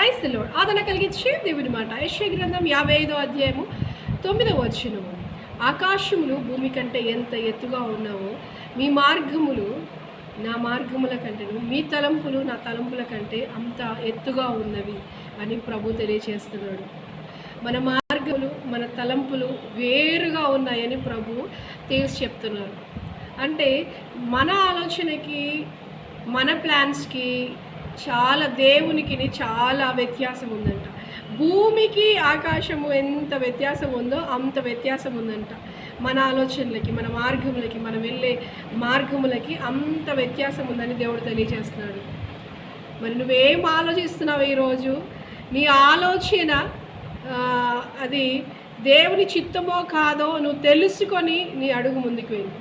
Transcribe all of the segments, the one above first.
క్రైస్త load Adana కలిగించే దేవుడి మాట. యశ్వ గ్రంథం యాభై ఐదో అధ్యాయము తొమ్మిదవ వచ్చినము ఆకాశములు భూమి కంటే ఎంత ఎత్తుగా ఉన్నావో మీ మార్గములు నా మార్గముల కంటేను. మీ తలంపులు నా తలంపుల కంటే అంత ఎత్తుగా ఉన్నవి అని ప్రభు తెలియచేస్తున్నాడు. మన మార్గములు మన తలంపులు వేరుగా ఉన్నాయని ప్రభు తేల్చి చెప్తున్నారు. అంటే మన ఆలోచనకి మన ప్లాన్స్కి చాలా దేవునికి చాలా వ్యత్యాసం ఉందంట భూమికి ఆకాశము ఎంత వ్యత్యాసం ఉందో అంత వ్యత్యాసం ఉందంట మన ఆలోచనలకి మన మార్గములకి మనం వెళ్ళే మార్గములకి అంత వ్యత్యాసం ఉందని దేవుడు తెలియజేస్తున్నాడు. మరి నువ్వేం ఆలోచిస్తున్నావు ఈరోజు? నీ ఆలోచన అది దేవుని చిత్తమో కాదో నువ్వు తెలుసుకొని నీ అడుగు ముందుకు వెళ్ళి.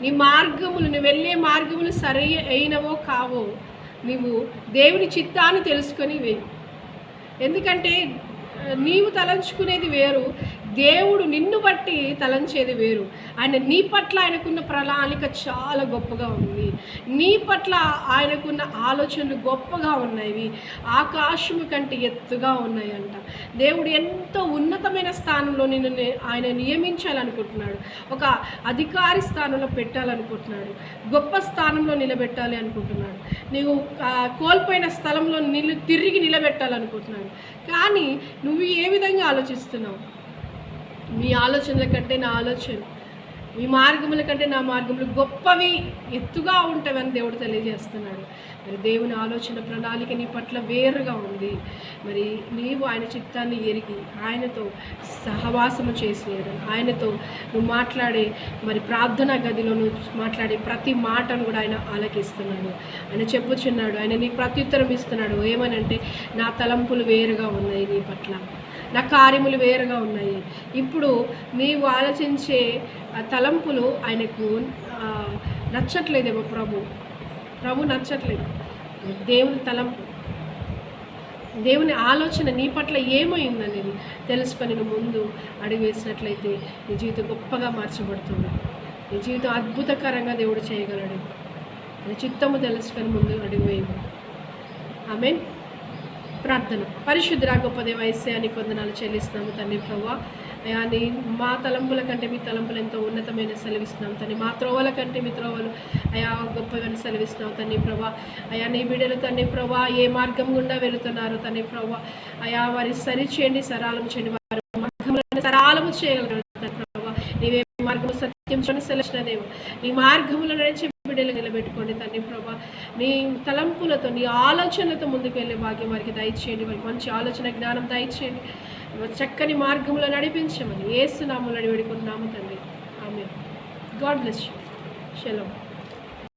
నీ మార్గములు నువ్వు వెళ్ళే మార్గములు సరి అయినవో కావో నీవు దేవుని చిత్తాన్ని తెలుసుకొని వెయ్యి ఎందుకంటే నీవు తలంచుకునేది వేరు దేవుడు నిన్ను బట్టి తలంచేది వేరు. ఆయన నీ పట్ల ఆయనకున్న ప్రణాళిక చాలా గొప్పగా ఉంది. నీ పట్ల ఆయనకున్న ఆలోచనలు గొప్పగా ఉన్నాయి ఆకాశము కంటే ఎత్తుగా ఉన్నాయంట. దేవుడు ఎంతో ఉన్నతమైన స్థానంలో నిన్ను ఆయన నియమించాలనుకుంటున్నాడు. ఒక అధికారి స్థానంలో పెట్టాలనుకుంటున్నాడు. గొప్ప స్థానంలో నిలబెట్టాలి అనుకుంటున్నాడు. నీవు కోల్పోయిన స్థలంలో నిలు తిరిగి నిలబెట్టాలనుకుంటున్నాడు. కానీ నువ్వు ఏ విధంగా ఆలోచిస్తున్నావు? మీ ఆలోచనల కంటే నా ఆలోచన మీ మార్గముల కంటే నా మార్గములు గొప్పవి ఎత్తుగా ఉంటావని దేవుడు తెలియజేస్తున్నాడు. మరి దేవుని ఆలోచన ప్రణాళిక నీ పట్ల వేరుగా ఉంది. మరి నీవు ఆయన చిత్తాన్ని ఎరిగి ఆయనతో సహవాసము చేసేయడం ఆయనతో నువ్వు మాట్లాడే మరి ప్రార్థనా గదిలో నువ్వు మాట్లాడే ప్రతి మాటను కూడా ఆయన ఆలకిస్తున్నాడు. ఆయన చెప్పుచున్నాడు ఆయన నీకు ప్రత్యుత్తరం ఇస్తున్నాడు. ఏమనంటే నా తలంపులు వేరుగా ఉన్నాయి నీ పట్ల. నా కార్యములు వేరుగా ఉన్నాయి. ఇప్పుడు నీవు ఆలోచించే తలంపులు ఆయనకు నచ్చట్లేదేమో ప్రభు. ప్రభు నచ్చట్లేదు. దేవుని తలంపు. దేవుని ఆలోచన నీ పట్ల ఏమైందనేది తెలుసుకొని నువ్వు ముందు అడిగేసినట్లయితే నీ జీవితం గొప్పగా మార్చబడుతుంది. నీ జీవితం అద్భుతకరంగా దేవుడు చేయగలడు. అని చిత్తము తెలుసుకొని ముందు అడుగు ఐ మీన్ ప్రార్థన. పరిశుద్ధ గొప్ప అని కొందనాలు చెల్లిస్తున్నాము తండ్రి ప్రభా అని నీ మా తలంపుల కంటే మీ తలంపులు ఎంతో ఉన్నతమైన సెలవిస్తున్నాం తండ్రి. మా త్రోవల కంటే మీ త్రోవలు అయా గొప్పవని సెలవిస్తున్నాం తండ్రి ప్రభా అయా నీ బిడ్డలు తండ్రి ప్రభా ఏ మార్గం గుండా వెళుతున్నారు తండ్రి ప్రభా అయా వారి సరి చేయండి సరాలం చేయండి వారి మార్గములను సరాలము చేయగలరు తండ్రి ప్రభా నీవే మార్గము దేవు నీ మార్గములో నడిచి బిడ్డలు నిలబెట్టుకోండి తండ్రి ప్రభా. నీ తలంపులతో నీ ఆలోచనలతో ముందుకు వెళ్ళే భాగ్యం వారికి దయచేయండి. వారికి మంచి ఆలోచన జ్ఞానం దయచేయండి. చక్కని మార్గంలో నడిపించమని ఏసునామని వేడుకుంటున్నాము తండ్రి. ఆమె గాడ్ బ్లెస్ యూ. షలో.